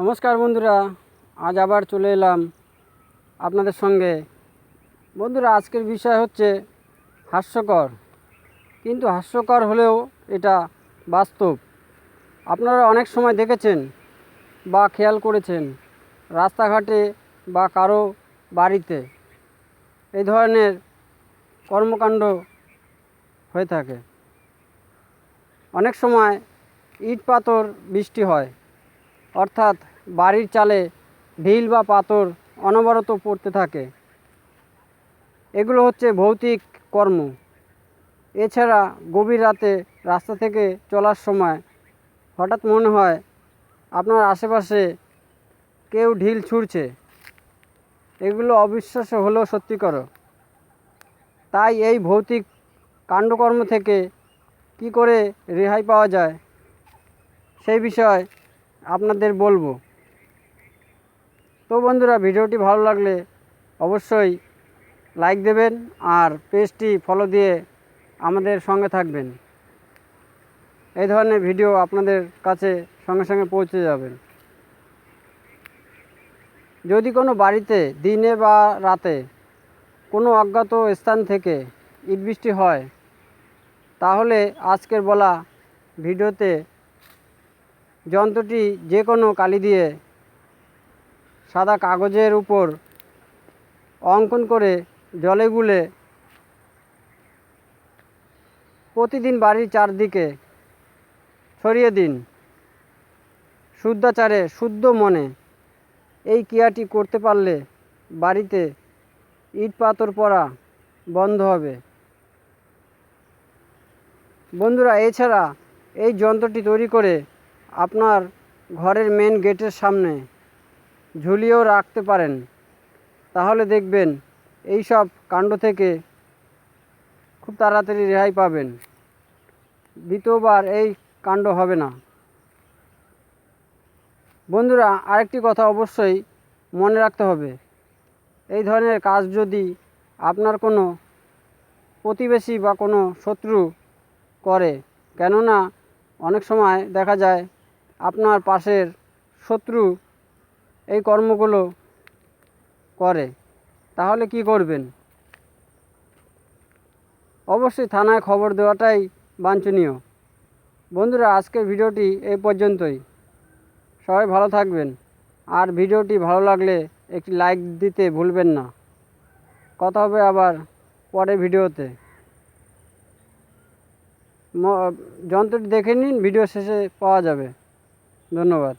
নমস্কার বন্ধুরা, আজ আবার চলে এলাম আপনাদের সঙ্গে। বন্ধুরা, আজকের বিষয় হচ্ছে হাস্যকর। কিন্তু হাস্যকর হলেও এটা বাস্তব। আপনারা অনেক সময় দেখেছেন বা খেয়াল করেছেন রাস্তাঘাটে বা কারও বাড়িতে এই ধরনের কর্মকাণ্ড হয়ে থাকে। অনেক সময় ইট পাথর বৃষ্টি হয়। অর্থাৎ বাড়ির চালে ঢিল বা পাথর অনবরত পড়তে থাকে। এগুলো হচ্ছে ভৌতিক কর্ম। এছাড়া গভীর রাতে রাস্তা থেকে চলার সময় হঠাৎ মনে হয় আপনার আশেপাশে কেউ ঢিল ছুঁড়ছে। এগুলো অবিশ্বাস্য হলেও সত্যিকর তাই এই ভৌতিক কাণ্ডকর্ম থেকে কি করে রেহাই পাওয়া যায় সেই বিষয় আপনাদের বলব। তো বন্ধুরা, ভিডিওটি ভালো লাগলে অবশ্যই লাইক দেবেন আর পেজটি ফলো দিয়ে আমাদের সঙ্গে থাকবেন। এই ধরনের ভিডিও আপনাদের কাছে সঙ্গে সঙ্গে পৌঁছে যাবেন যদি কোনো বাড়িতে দিনে বা রাতে কোনো অজ্ঞাত স্থান থেকে ইট বৃষ্টি হয়, তাহলে আজকের বলা ভিডিওতে যন্ত্রটি যে কোনো কালি দিয়ে সাদা কাগজের উপর অঙ্কন করে জলে গুলে প্রতিদিন বাড়ির চারদিকে ছড়িয়ে দিন। শুদ্ধাচারে, শুদ্ধ মনে এই ক্রিয়াটি করতে পারলে বাড়িতে ইট পাথর পড়া বন্ধ হবে। বন্ধুরা, এছাড়া এই যন্ত্রটি তৈরি করে আপনার ঘরের মেন গেটের সামনে ঝুলিয়েও রাখতে পারেন। তাহলে দেখবেন এই সব কাণ্ড থেকে খুব তাড়াতাড়ি রেহাই পাবেন। দ্বিতীয়বার এই কাণ্ড হবে না। বন্ধুরা, আরেকটি কথা অবশ্যই মনে রাখতে হবে। এই ধরনের কাজ যদি আপনার কোনো প্রতিবেশী বা কোনো শত্রু করে, কেননা অনেক সময় দেখা যায় আপনার পাশের শত্রু এই কর্মগুলো করে, তাহলে কি করবেন? অবশ্যই থানায় খবর দেওয়াটাই বাঞ্ছনীয়। বন্ধুরা আজকের ভিডিওটি এই পর্যন্তই। সবাই ভালো থাকবেন। আর ভিডিওটি ভালো লাগলে একটি লাইক দিতে ভুলবেন না। কথা হবে আবার পরে ভিডিওতে। যন্ত্রটি দেখে নিন, ভিডিও শেষে পাওয়া যাবে। ধন্যবাদ।